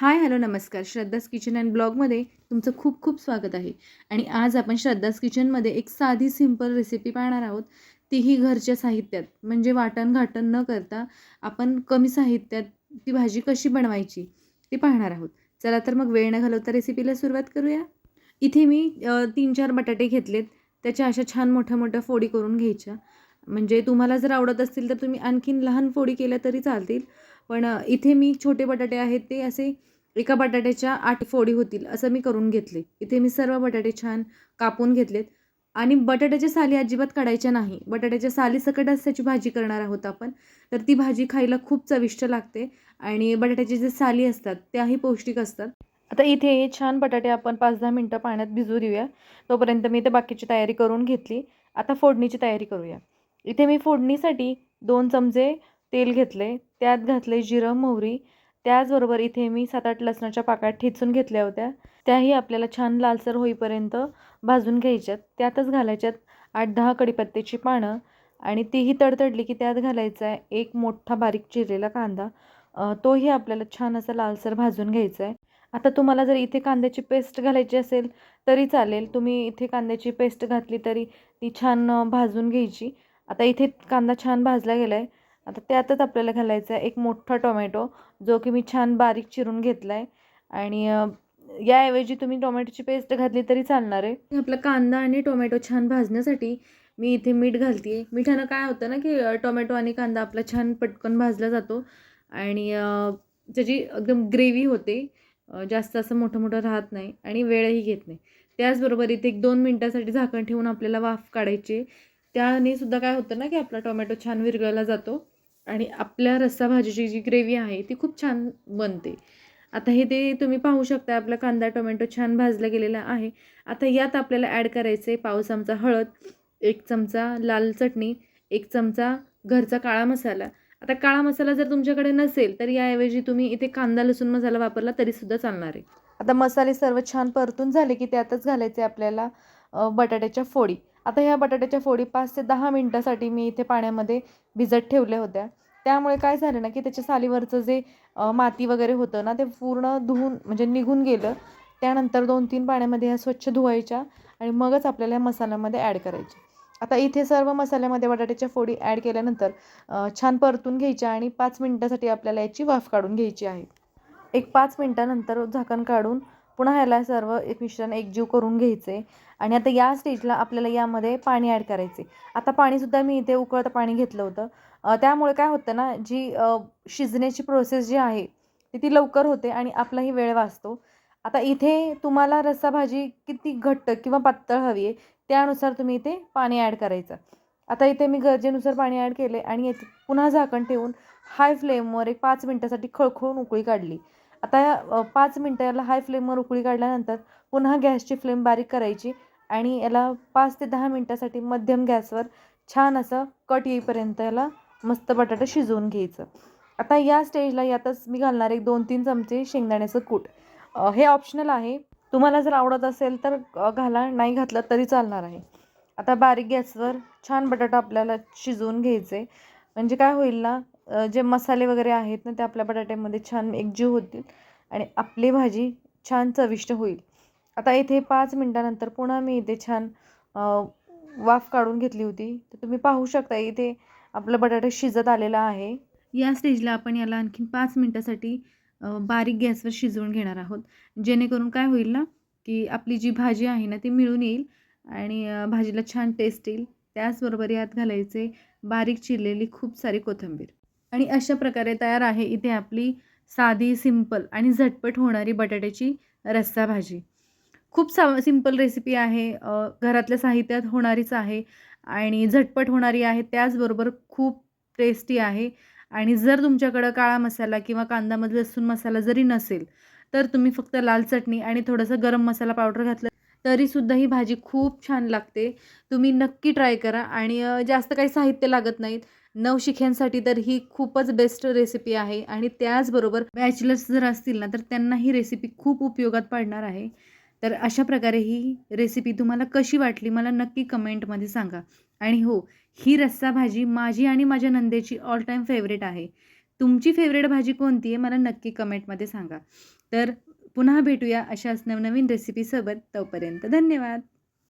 Hi hello नमस्कार. Shraddha's kitchen and ब्लॉगमध्ये तुमचं खूप खूप स्वागत आहे. आणि आज आपण श्रद्धास किचनमध्ये एक साधी सिंपल रेसिपी पाहणार आहोत. तीही घरच्या साहित्यात. म्हणजे वाटण घाटण न करता आपण कमी साहित्यात ती भाजी कशी बनवायची ती पाहणार आहोत. चला तर मग वेळ न घालवता रेसिपीला सुरुवात करूया. इथे मी तीन चार बटाटे घेतलेत. त्याच्या अशा छान मोठ्या मोठ्या फोडी करून घ्यायच्या. म्हणजे तुम्हाला जर आवडत असतील तर तुम्ही आणखीन लहान फोडी केल्या तरी चालतील. पण इथे मी छोटे बटाटे आहेत ते असे एका बटाट्याच्या आठ फोडी होतील असं मी करून घेतले. इथे मी सर्व बटाटे छान कापून घेतलेत. आणि बटाट्याच्या साली अजिबात काढायच्या नाही. बटाट्याच्या साली सकटच त्याची भाजी करणार आहोत आपण तर ती भाजी खायला खूप चविष्ट लागते. आणि बटाट्याचे जे साली असतात त्याही पौष्टिक असतात. आता इथे छान बटाटे आपण पाच दहा मिनटं पाण्यात भिजवू देऊया. तोपर्यंत मी इथे बाकीची तयारी करून घेतली. आता फोडणीची तयारी करूया. इथे मी फोडणीसाठी दोन चमचे तेल घेतले त्यात घातले जिरं मोहरी. त्याचबरोबर इथे मी सात आठ लसणाच्या पाकळ्या ठेचून घेतल्या होत्या. त्याही आपल्याला छान लालसर होईपर्यंत भाजून घ्यायच्यात. त्यातच घालायच्यात आठ दहा कडीपत्त्याची पानं आणि तीही तडतडली की त्यात घालायचा आहे एक मोठा बारीक चिरलेला कांदा. तोही आपल्याला छान असा लालसर भाजून घ्यायचा आहे. आता तुम्हाला जर इथे कांद्याची पेस्ट घालायची असेल तरी चालेल. तुम्ही इथे कांद्याची पेस्ट घातली तरी ती छान भाजून घ्यायची. आता इथे कांदा छान भाजला गेला आहे आता त्यातच आपल्याला घालायचा आहे एक मोठा टोमॅटो जो की मी छान बारीक चिरून घेतला आहे आणि याऐवजी तुम्ही टोमॅटोची पेस्ट घातली तरी चालणार आहे. आपला कांदा आणि टोमॅटो छान भाजण्यासाठी मी इथे मीठ घालते मिठानं काय होतं ना की टोमॅटो आणि कांदा आपला छान पटकन भाजला जातो. आणि त्याची एकदम ग्रेव्ही होते. जास्त असं मोठं मोठं राहत नाही आणि वेळही घेत नाही. त्याचबरोबर इथे एक दोन मिनटासाठी झाकण ठेवून आपल्याला वाफ काढायची त्याने सुद्धा काय होतं ना की आपला टोमॅटो छान विरघळला जातो आणि आपल्या रस्सा भाजीची जी ग्रेव्ही आहे ती खूप छान बनते. आता हे ते तुम्ही पाहू शकता आपला कांदा टोमॅटो छान भाजला गेलेला आहे. आता यात आपल्याला ॲड करायचं आहे पाव चमचा हळद एक चमचा लाल चटणी एक चमचा घरचा काळा मसाला. आता काळा मसाला जर तुमच्याकडे नसेल तर याऐवजी तुम्ही इथे कांदा लसूण मसाला वापरला तरीसुद्धा चालणार आहे. आता मसाले सर्व छान परतून झाले की त्यातच घालायचे आपल्याला बटाट्याच्या फोडी. आता ह्या बटाट्याच्या फोडी पाच ते दहा मिनटासाठी मी इथे पाण्यामध्ये भिजत ठेवल्या होत्या. त्यामुळे काय झालं ना की त्याच्या सालीवरचं जे माती वगैरे होतं ना ते पूर्ण धुवून म्हणजे निघून गेलं. त्यानंतर दोन तीन पाण्यामध्ये ह्या स्वच्छ धुवायच्या आणि मगच आपल्याला ह्या मसाल्यामध्ये ॲड करायचे. आता इथे सर्व मसाल्यामध्ये बटाट्याच्या फोडी ॲड केल्यानंतर छान परतून घ्यायच्या आणि पाच मिनटासाठी आपल्याला याची वाफ काढून घ्यायची आहे. एक पाच मिनटानंतर झाकण काढून पुन्हा ह्याला सर्व एक मिश्रण एकजीव करून घ्यायचे. आणि आता या स्टेजला आपल्याला यामध्ये पाणी ॲड करायचे. आता पाणीसुद्धा मी इथे उकळतं पाणी घेतलं होतं. त्यामुळे काय होतं ना जी शिजण्याची प्रोसेस जी आहे ती ती लवकर होते आणि आपलाही वेळ वाचतो. आता इथे तुम्हाला रस्सा भाजी किती घट्ट किंवा पातळ हवी आहे त्यानुसार तुम्ही इथे पाणी ॲड करायचं. आता इथे मी गरजेनुसार पाणी ॲड केले आणि याचे पुन्हा झाकण ठेवून हाय फ्लेमवर एक पाच मिनटासाठी खळखळून उकळी काढली. आता या पाच मिनटं याला हाय फ्लेमवर उकळी काढल्यानंतर पुन्हा गॅसची फ्लेम बारीक करायची आणि याला पाच ते दहा मिनटासाठी मध्यम गॅसवर छान असं कट येईपर्यंत याला मस्त बटाटा शिजवून घ्यायचं. आता या स्टेजला यातच मी घालणार एक दोन तीन चमचे शेंगदाण्याचं कूट. हे ऑप्शनल आहे. तुम्हाला जर आवडत असेल तर घाला. नाही घातलं तरी चालणार आहे. आता बारीक गॅसवर छान बटाटा आपल्याला शिजवून घ्यायचे. म्हणजे काय होईल ना जे मसाले वगैरे आहेत ना ते आपल्या बटाट्यामध्ये छान एकजीव होतील आणि आपली भाजी छान चविष्ट होईल. आता इथे पाच मिनटानंतर पुन्हा मी इथे छान वाफ काढून घेतली होती. तर तुम्ही पाहू शकता इथे आपला बटाटा शिजत आलेला आहे. या स्टेजला आपण याला आणखीन पाच मिनटासाठी बारीक गॅसवर शिजवून घेणार आहोत. जेणेकरून काय होईल ना की आपली जी भाजी आहे ना ती मिळून येईल आणि भाजीला छान टेस्ट येईल. त्याचबरोबर यात घालायचे बारीक चिरलेली खूप सारी कोथिंबीर. आणि अशा प्रकारे तयार आहे इथे आपली साधी सिंपल आणि झटपट होणारी बटाट्याची रस्सा भाजी. खूप सा सिंपल रेसिपी आहे. घरातल्या साहित्यात होणारीच आहे आणि झटपट होणारी आहे. त्याचबरोबर खूप टेस्टी आहे. आणि जर तुमच्याकडं काळा मसाला किंवा कांदामध्ये लसूण मसाला जरी नसेल तर तुम्ही फक्त लाल चटणी आणि थोडंसं गरम मसाला पावडर घातलं तरीसुद्धा ही भाजी खूप छान लागते. तुम्ही नक्की ट्राय करा आणि जास्त काही साहित्य लागत नाहीत. नवशिख्यांसाठी तर ही खूपच बेस्ट रेसिपी आहे आणि त्याचबरोबर बॅचलर्स जर असतील ना तर त्यांना ही रेसिपी खूप उपयोगात पडणार आहे. तर अशा प्रकारे ही रेसिपी तुम्हाला कशी वाटली मला नक्की कमेंटमध्ये सांगा. आणि हो ही रस्सा भाजी माझी आणि माझ्या नंदेची ऑल टाईम फेवरेट आहे. तुमची फेवरेट भाजी कोणती आहे मला नक्की कमेंटमध्ये सांगा. तर पुन्हा भेटूया अशाच नवनवीन रेसिपीसोबत तोपर्यंत धन्यवाद.